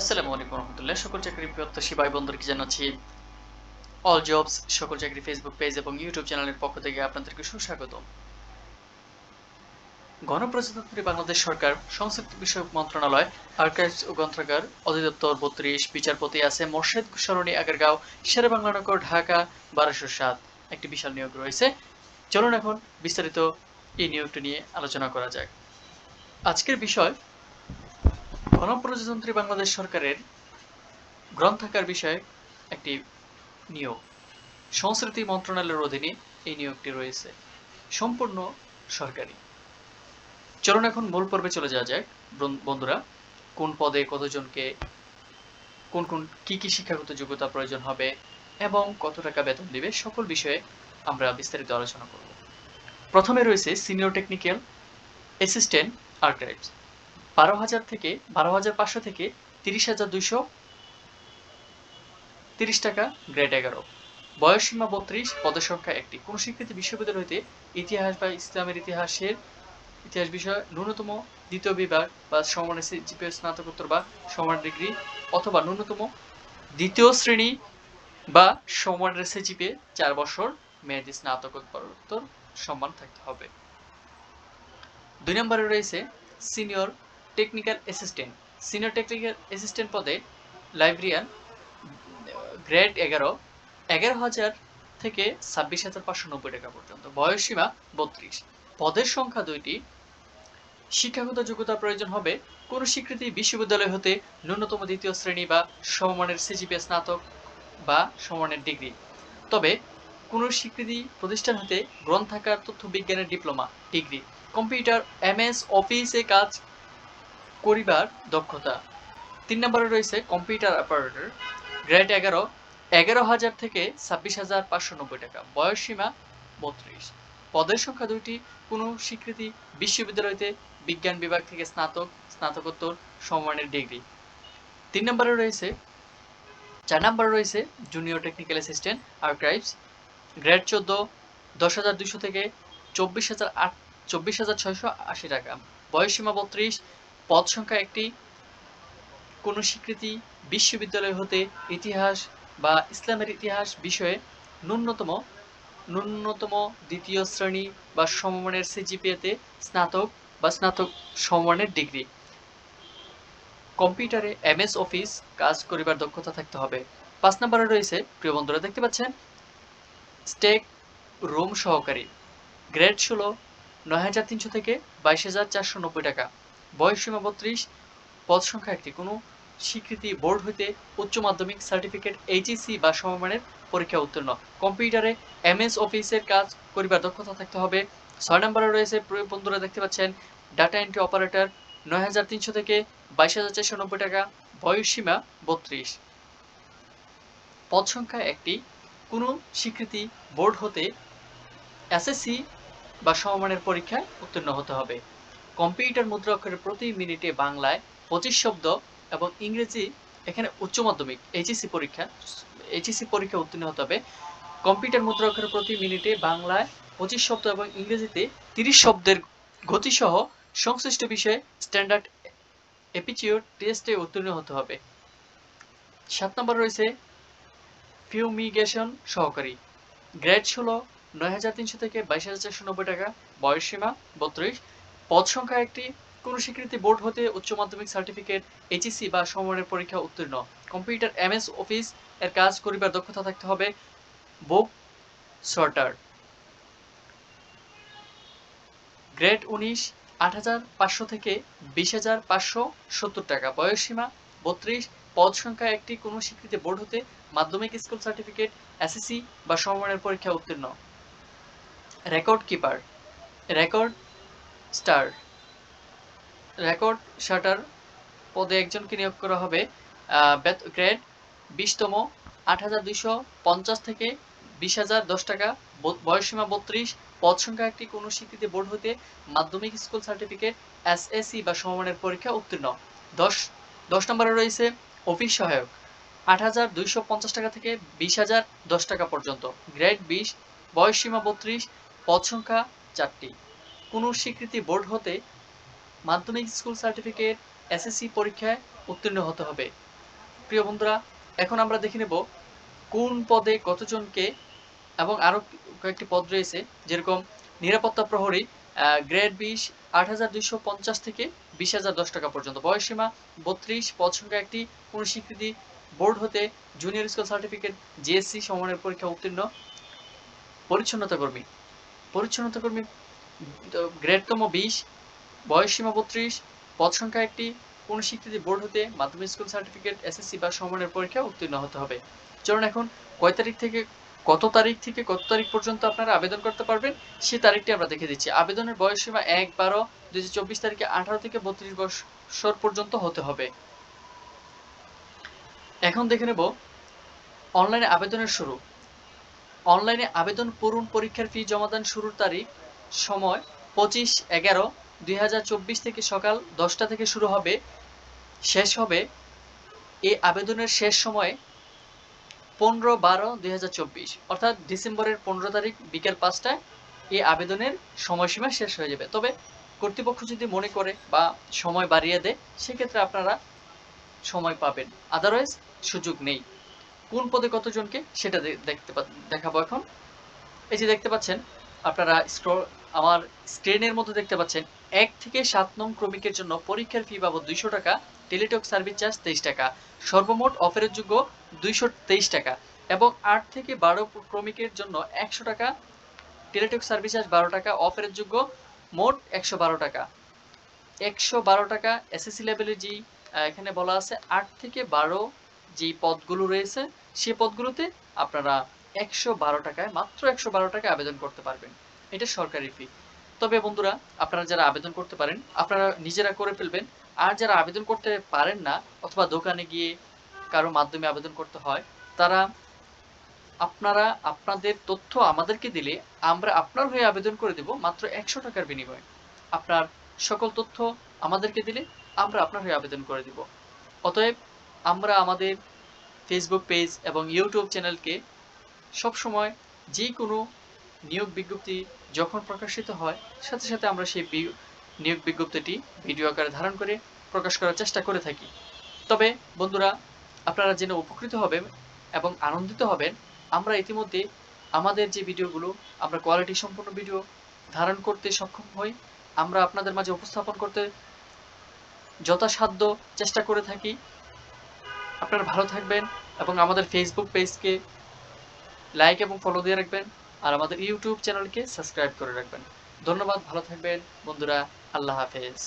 আসসালামু আলাইকুম রহমতুল্লাহ। সকল চাকরি প্রত্যাশী ভাই জানাচ্ছি? অল জবস সকল চাকরি ফেসবুক পেজ এবং ইউটিউব চ্যানেলের পক্ষ থেকে আপনাদেরকে সুস্বাগত গণপ্রজাতন্ত্রী বাংলাদেশ সরকার সংস্কৃতি বিষয়ক মন্ত্রণালয় আর্কাইভস ও গ্রন্থাগার, অধিদপ্তর বত্রিশ, বিচারপতি আছে মোর্শেদ সরণি আগারগাঁও শেরে বাংলানগর ঢাকা, বারোশো সাত। একটি বিশাল নিয়োগ রয়েছে। চলুন এখন বিস্তারিত এই নিয়োগটি নিয়ে আলোচনা করা যাক। আজকের বিষয় গণপ্রজাতন্ত্রী বাংলাদেশ সরকারের গ্রন্থাগার বিষয়ে একটি নিয়োগ। সংস্কৃতি মন্ত্রণালয়ের অধীনে এই নিয়োগটি রয়েছে। সম্পূর্ণ সরকারি। চলুন এখন মূল পর্বে চলে যাওয়া যাক। বন- বন্ধুরা, কোন পদে কতজনকে, কোন কোন কি কি শিক্ষাগত যোগ্যতা প্রয়োজন হবে এবং কত টাকা বেতন দিবে, সকল বিষয়ে আমরা বিস্তারিত আলোচনা করব। প্রথমে রয়েছে সিনিয়র টেকনিক্যাল অ্যাসিস্ট্যান্ট আর্কাইভস বারো হাজার থেকে, বারো হাজার পাঁচশো থেকে তিরিশ হাজার দুইশো তিরিশ টাকা গ্রেড এগারো। বয়স সীমা বত্রিশ পদের সংখ্যা একটি। কোন স্বীকৃতি বিশ্ববিদ্যালয় হইতে ইতিহাস বা ইসলামের ইতিহাসের ইতিহাস বিষয় ন্যূনতম দ্বিতীয় বিভাগ বা সমানের জিপিএস স্নাতকোত্তর বা সমান ডিগ্রি অথবা ন্যূনতম দ্বিতীয় শ্রেণি বা সমানের সিজিপে চার বছর মেয়াদী স্নাতকোত্তর সম্মান থাকতে হবে। দুই নম্বরে রয়েছে senior technical assistant senior technical assistant পদে লাইব্রেরিয়ান গ্রেড এগারো এগারো হাজার থেকে ছাব্বিশ হাজার পাঁচশো নব্বই টাকা পর্যন্ত। বয়স সীমা বত্রিশ। পদের সংখ্যা দুইটি। শিক্ষাগত যোগ্যতা প্রয়োজন হবে। কোন স্বীকৃতি বিশ্ববিদ্যালয় হতে ন্যূনতম দ্বিতীয় শ্রেণি বা সমমানের সিজিপিএ স্নাতক বা সমমানের ডিগ্রি। তবে কোন স্বীকৃতি প্রতিষ্ঠান হতে গ্রন্থাকার তথ্য বিজ্ঞানের ডিপ্লোমা, ডিগ্রি। কম্পিউটার, এমএস, অফিসে কাজ করিবার দক্ষতা। তিন নম্বরে রয়েছে কম্পিউটার অপারেটর। গ্রেড এগারো। এগারো হাজার থেকে ছাব্বিশ হাজার পাঁচশো নব্বই টাকা। বয়স সীমা বত্রিশ। পদের সংখ্যা দুইটি। কোনো স্বীকৃতি বিশ্ববিদ্যালয়তে বিজ্ঞান বিভাগ থেকে স্নাতক, স্নাতকোত্তর সমমানের ডিগ্রি। তিন নম্বরে রয়েছে, চার নম্বরে রয়েছে junior technical assistant archives grade চোদ্দ, দশ হাজার দুশো থেকে চব্বিশ হাজার আট, চব্বিশ হাজার ছয়শো আশি টাকা। বয়স সীমা বত্রিশ। পদ সংখ্যা একটি। কোনো স্বীকৃতি বিশ্ববিদ্যালয় হতে ইতিহাস বা ইসলামের ইতিহাস বিষয়ে ন্যূনতম ন্যূনতম দ্বিতীয় শ্রেণি বা সমমানের সিজিপিএতে স্নাতক বা স্নাতক সমমানের ডিগ্রি। কম্পিউটারে এমএস অফিস কাজ করিবার দক্ষতা থাকতে হবে। পাঁচ নম্বরে রয়েছে, প্রিয় বন্ধুরা, দেখতে পাচ্ছেন? স্টেক রুম সহকারী। গ্রেড ষোলো, নয় হাজার তিনশো থেকে বাইশ হাজার চারশো নব্বই টাকা। বয়স সীমা বত্রিশ, পদ সংখ্যা একটি। কোনো স্বীকৃতি বোর্ড হইতে উচ্চ মাধ্যমিক সার্টিফিকেট, এইচএসসি বা সমমানের পরীক্ষা উত্তীর্ণ। কম্পিউটারে এমএস অফিসের কাজ করিবার দক্ষতা থাকতে হবে। ছয় নম্বরে রয়েছে বন্ধুরা, দেখতে পাচ্ছেন ডাটা এন্ট্রি অপারেটর নয় হাজার তিনশো থেকে বাইশ হাজার চারশো নব্বই টাকা, বয়স সীমা বত্রিশ। পদ সংখ্যা একটি। কোনো স্বীকৃতি বোর্ড হতে এসএসসি বা সমমানের পরীক্ষায় উত্তীর্ণ হতে হবে। কম্পিউটার মুদ্রা অক্ষরের প্রতি মিনিটে বাংলায় পঁচিশ শব্দ এবং ইংরেজি এখানে উচ্চ মাধ্যমিক এইচএসসি পরীক্ষা এইচএসসি পরীক্ষা উত্তীর্ণ হতে হবে। কম্পিউটার মুদ্রা অক্ষরের প্রতি মিনিটে বাংলায় পঁচিশ শব্দ এবং ইংরেজিতে তিরিশ শব্দের গতিসহ সংশ্লিষ্ট বিষয়ে স্ট্যান্ডার্ড এপিচিওর টেস্টে উত্তীর্ণ হতে হবে। সাত নম্বর রয়েছে ফিউমিগেশন সহকারী। গ্রেড ষোলো, নয় হাজার তিনশো থেকে বাইশ হাজার চারশো নব্বই টাকা, বয়স সীমা বত্রিশ। পদ সংখ্যা একটি। কোন স্বীকৃতি বোর্ড হতে উচ্চ মাধ্যমিক সার্টিফিকেট এইচএসসি বা সমমানের পরীক্ষা উত্তীর্ণ। কম্পিউটার এমএস অফিস এর কাজ করিবার দক্ষতা থাকতে হবে। বুক সর্টার গ্রেড উনিশ, আট হাজার পাঁচশো থেকে বিশ হাজার পাঁচশো সত্তর টাকা। বয়স সীমা বত্রিশ। পদ সংখ্যা একটি কোনো স্বীকৃতি বোর্ড হতে মাধ্যমিক স্কুল সার্টিফিকেট এসএসসি বা সমমানের পরীক্ষা উত্তীর্ণ। Record keeper. Record star. Record sorter পদে একজনকে নিয়োগ করা হবে গ্রেড বিশতম, আট হাজার পঞ্চাশ থেকে বিশ হাজার দশ টাকা বয়সসীমা বত্রিশ, পদ সংখ্যা একটি, কোনো স্বীকৃতি বোর্ড হতে মাধ্যমিক স্কুল সার্টিফিকেট, এস এসএসসি বা সমমানের পরীক্ষা উত্তীর্ণ। দশ দশ নম্বরে রয়েছে অফিস সহায়ক, আট হাজার দুইশো পঞ্চাশ টাকা থেকে বিশ হাজার দশ টাকা পর্যন্ত। গ্রেড বিশ বয়স সীমা বত্রিশ, পদ সংখ্যা চারটি। কোনো স্বীকৃতি বোর্ড হতে মাধ্যমিক স্কুল সার্টিফিকেট, এসএসসি পরীক্ষায় উত্তীর্ণ হতে হবে। প্রিয় বন্ধুরা, এখন আমরা দেখে নেব কোন পদে কতজনকে এবং আরও কয়েকটি পদ রয়েছে, যেরকম নিরাপত্তা প্রহরী গ্রেড বিশ, আট হাজার দুইশো পঞ্চাশ থেকে বিশ হাজার দশ টাকা পর্যন্ত। বয়সীমা বত্রিশ, পদ সংখ্যা একটি। কোন স্বীকৃতি বোর্ড হতে জুনিয়র স্কুল সার্টিফিকেট, জিএসসি সমানের পরীক্ষা উত্তীর্ণ। পরিচ্ছন্নতা কর্মী। পরিচ্ছন্নতা কর্মী গ্রেডতম বিশ বয়সীমা বত্রিশ, পদ সংখ্যা একটি কোন স্বীকৃতি বোর্ড হতে মাধ্যমিক স্কুল সার্টিফিকেট, এসএসসি বা সমানের পরীক্ষা উত্তীর্ণ হতে হবে। চলুন এখন কয় তারিখ থেকে, কত তারিখ থেকে কত তারিখ পর্যন্ত আপনারা আবেদন করতে পারবেন, সে তারিখটি আমরা দেখে দিচ্ছি। আবেদনের বয়স সীমা এক, বারো, দুই চব্বিশ তারিখে আঠারো থেকে বত্রিশ বছর পর্যন্ত হতে হবে। এখন দেখে নেব অনলাইনে আবেদনের শুরু। অনলাইনে আবেদন পূরণ পরীক্ষার ফি জমাদান শুরুর তারিখ সময় পঁচিশ এগারো দুই থেকে সকাল দশটা থেকে শুরু হবে। শেষ হবে এই আবেদনের শেষ সময়ে পনেরো বারো দুই অর্থাৎ ডিসেম্বরের পনেরো তারিখ বিকেল পাঁচটায় এই আবেদনের সময়সীমা শেষ হয়ে যাবে। তবে কর্তৃপক্ষ যদি মনে করে বা সময় বাড়িয়ে দেয়, সেক্ষেত্রে আপনারা সময় পাবেন। আদারওয়াইজ সুযোগ নেই। কোন পদে কতজনকে সেটা দেখতে দেখাবো এখন। এই যে দেখতে পাচ্ছেন আপনারা স্ক্রল আমার স্ক্রিনের মধ্যে দেখতে পাচ্ছেন, এক থেকে সাত নং ক্রমিকের জন্য পরীক্ষার ফি বাবদ দুইশো টাকা টেলিটক সার্ভিস চার্জ তেইশ টাকা, সর্বমোট অফারের যোগ্য দুইশো তেইশ টাকা এবং আট থেকে বারো ক্রমিকের জন্য একশো টাকা টেলিটক সার্ভিস চার্জ বারো টাকা অফারের যোগ্য মোট একশো বারো টাকা। একশো বারো টাকা এসএসসি লেভেলের যেই এখানে বলা আছে, আট থেকে বারো যেই পদগুলো রয়েছে, সে পদগুলোতে আপনারা একশো বারো টাকায়, মাত্র একশো বারো টাকায় আবেদন করতে পারবেন। এটা সরকারি ফি তবে বন্ধুরা, আপনারা যারা আবেদন করতে পারেন, আপনারা নিজেরা করে ফেলবেন। আর যারা আবেদন করতে পারেন না, অথবা দোকানে গিয়ে কারও মাধ্যমে আবেদন করতে হয়, তারা আপনারা আপনাদের তথ্য আমাদেরকে দিলে আমরা আপনার হয়ে আবেদন করে দেব মাত্র একশো টাকার বিনিময়ে। আপনার সকল তথ্য আমাদেরকে দিলে আমরা আপনার হয়ে আবেদন করে দিব। অতএব আমরা আমাদের ফেসবুক পেজ এবং ইউটিউব চ্যানেলকে সবসময় যে কোনো নিয়োগ বিজ্ঞপ্তি যখন প্রকাশিত হয়, সাথে সাথে আমরা সেই নিয়োগ বিজ্ঞপ্তিটি ভিডিও আকারে ধারণ করে প্রকাশ করার চেষ্টা করে থাকি। তবে বন্ধুরা, আপনারা জেনে উপকৃত হবেন এবং আনন্দিত হবেন, আমরা ইতিমধ্যে আমাদের যে ভিডিওগুলো, আমরা কোয়ালিটি সম্পন্ন ভিডিও ধারণ করতে সক্ষম হই, আমরা আপনাদের মাঝে উপস্থাপন করতে যথাসাধ্য চেষ্টা করে থাকি। আপনারা ভালো থাকবেন এবং আমাদের ফেসবুক পেজকে লাইক এবং ফলো দিয়ে রাখবেন, আর আমাদের ইউটিউব চ্যানেলকে সাবস্ক্রাইব করে রাখবেন। ধন্যবাদ, ভালো থাকবেন। বন্ধুরা, আল্লাহ হাফেজ।